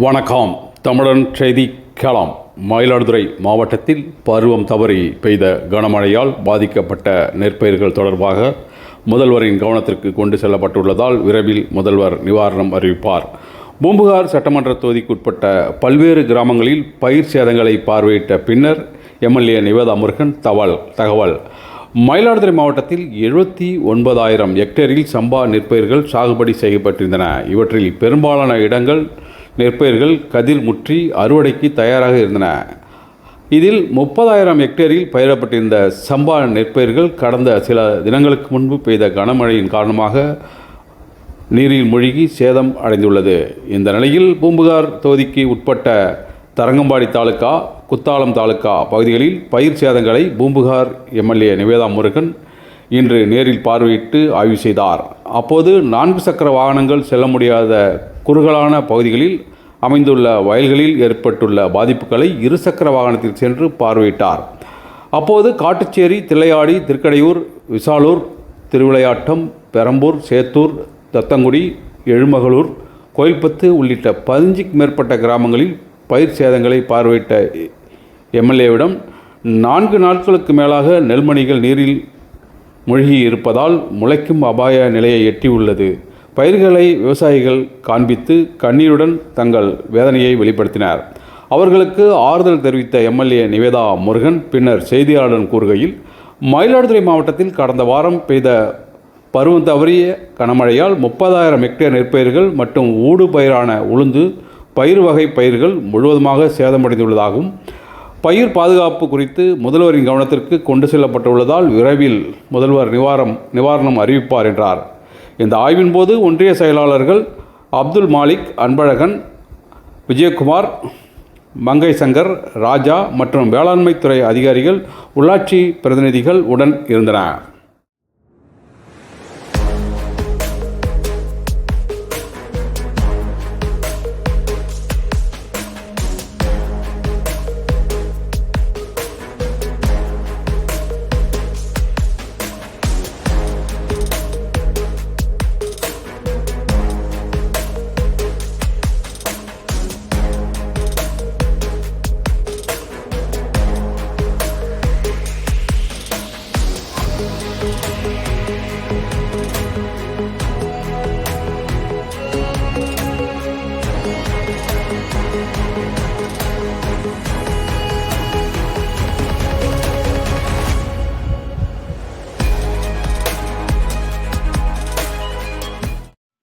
வணக்கம். தமிழன் செய்தி களம். மயிலாடுதுறை மாவட்டத்தில் பருவம் தவறி பெய்த கனமழையால் பாதிக்கப்பட்ட நெற்பயிர்கள் தொடர்பாக முதல்வரின் கவனத்திற்கு கொண்டு செல்லப்பட்டுள்ளதால் விரைவில் முதல்வர் நிவாரணம் அறிவிப்பார். பூம்புகார் சட்டமன்ற தொகுதிக்குட்பட்ட பல்வேறு கிராமங்களில் பயிர் சேதங்களை பார்வையிட்ட பின்னர் எம்எல்ஏ நிவேதா முருகன் தவல் தகவல். மயிலாடுதுறை மாவட்டத்தில் எழுபத்தி ஒன்பதாயிரம் ஹெக்டேரில் சம்பா நெற்பயிர்கள் சாகுபடி செய்யப்பட்டிருந்தன. இவற்றில் பெரும்பாலான இடங்கள் நெற்பயிர்கள் கதிர் முற்றி அறுவடைக்கு தயாராக இருந்தன. இதில் முப்பதாயிரம் ஹெக்டேரில் பயிரப்பட்டிருந்த சம்பா நெற்பயிர்கள் கடந்த சில தினங்களுக்கு முன்பு பெய்த கனமழையின் காரணமாக நீரில் மூழ்கி சேதம் அடைந்துள்ளது. இந்த நிலையில் பூம்புகார் தொகுதிக்கு உட்பட்ட தரங்கம்பாடி தாலுகா குத்தாலம் தாலுகா பகுதிகளில் பயிர் சேதங்களை பூம்புகார் எம்எல்ஏ நிவேதா முருகன் இன்று நேரில் பார்வையிட்டு ஆய்வு செய்தார். அப்போது நான்கு சக்கர வாகனங்கள் செல்ல முடியாத குறுகலான பகுதிகளில் அமைந்துள்ள வயல்களில் ஏற்பட்டுள்ள பாதிப்புகளை இருசக்கர வாகனத்தில் சென்று பார்வையிட்டார். அப்போது காட்டுச்சேரி தில்லையாடி திருக்கடையூர் விசாலூர் திருவிளையாட்டம் பெரம்பூர் சேத்தூர் தத்தங்குடி எழுமகளூர் கோயில்பத்து உள்ளிட்ட பதினஞ்சுக்கு மேற்பட்ட கிராமங்களில் பயிர் சேதங்களை பார்வையிட்ட எம்எல்ஏவிடம் நான்கு நாட்களுக்கு மேலாக நெல்மணிகள் நீரில் மூழ்கி இருப்பதால் முளைக்கும் அபாய நிலையை எட்டியுள்ளது. பயிர்களை விவசாயிகள் காண்பித்து கண்ணீருடன் தங்கள் வேதனையை வெளிப்படுத்தினார். அவர்களுக்கு ஆறுதல் தெரிவித்த எம்எல்ஏ நிவேதா முருகன் பின்னர் செய்தியாளருடன் கூறுகையில் மயிலாடுதுறை மாவட்டத்தில் கடந்த வாரம் பெய்த பருவம் தவறிய கனமழையால் முப்பதாயிரம் ஹெக்டேர் நெற்பயிர்கள் மற்றும் ஊடு பயிரான உளுந்து பயிர் வகை பயிர்கள் முழுவதுமாக சேதமடைந்துள்ளதாகவும் பயிர் பாதுகாப்பு குறித்து முதல்வரின் கவனத்திற்கு கொண்டு செல்லப்பட்டுள்ளதால் விரைவில் முதல்வர் நிவாரம் நிவாரணம் அறிவிப்பார் என்றார். இந்த ஆய்வின் போது ஒன்றிய செயலாளர்கள் அப்துல் மாலிக் அன்பழகன் விஜயகுமார் மங்கை சங்கர் ராஜா மற்றும் வேளாண்மை துறை அதிகாரிகள் உள்ளாட்சி பிரதிநிதிகள் உடன் இருந்தனர்.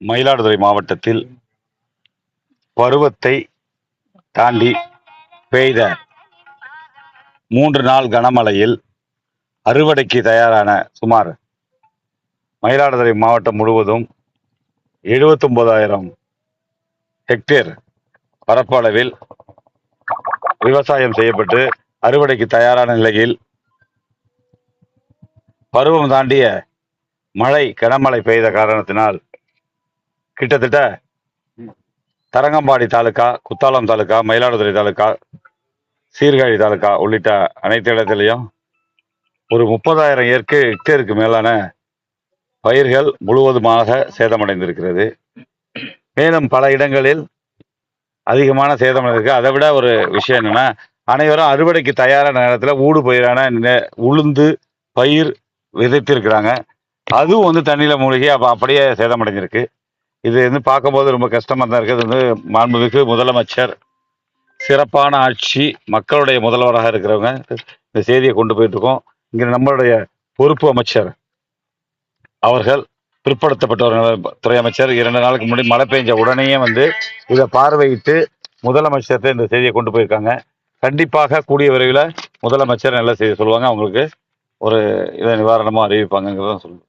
மயிலாடுதுறை மாவட்டத்தில் பருவத்தை தாண்டி பெய்த மூன்று நாள் கனமழையில் அறுவடைக்கு தயாரான சுமார் மயிலாடுதுறை மாவட்டம் முழுவதும் எழுபத்தொன்பதாயிரம் ஹெக்டேர் பரப்பளவில் விவசாயம் செய்யப்பட்டு அறுவடைக்கு தயாரான நிலையில் பருவம் தாண்டிய மழை கனமழை பெய்த காரணத்தினால் கிட்டத்தட்ட தரங்கம்பாடி தாலுகா குத்தாலம் தாலுகா மயிலாடுதுறை தாலுகா சீர்காழி தாலுகா உள்ளிட்ட அனைத்து இடத்துலையும் ஒரு முப்பதாயிரம் இயற்கை ஹெக்டேருக்கு மேலான பயிர்கள் முழுவதுமாக சேதமடைந்திருக்கிறது. மேலும் பல இடங்களில் அதிகமான சேதம் இருக்கு அதை விட ஒரு விஷயம் என்னன்னா அனைவரும் அறுவடைக்கு தயாரான நேரத்தில் ஊடு பயிரான உளுந்து பயிர் விதைத்திருக்கிறாங்க. அதுவும் வந்து தண்ணியில மூழ்கி அப்ப அப்படியே சேதமடைஞ்சிருக்கு. இது வந்து பார்க்கும்போது ரொம்ப கஷ்டமாக தான் இருக்குது. வந்து மாண்புமிகு முதலமைச்சர். சிறப்பான ஆட்சி மக்களுடைய முதல்வராக இருக்கிறவங்க இந்த செய்தியை கொண்டு போயிட்டு இருக்கோம். நம்மளுடைய பொறுப்பு அமைச்சர் அவர்கள் பிற்படுத்தப்பட்டவர்கள் துறை அமைச்சர். இரண்டு நாளுக்கு முன்னாடி மழை பெஞ்ச உடனேயே வந்து இதை பார்வையிட்டு முதலமைச்சர்கிட்ட இந்த செய்தியை கொண்டு போயிருக்காங்க. கண்டிப்பாக கூடிய விரைவில் முதலமைச்சர் நல்ல செய்தி சொல்லுவாங்க. அவங்களுக்கு ஒரு இதை நிவாரணமாக அறிவிப்பாங்கங்கிறத சொல்லுவோம்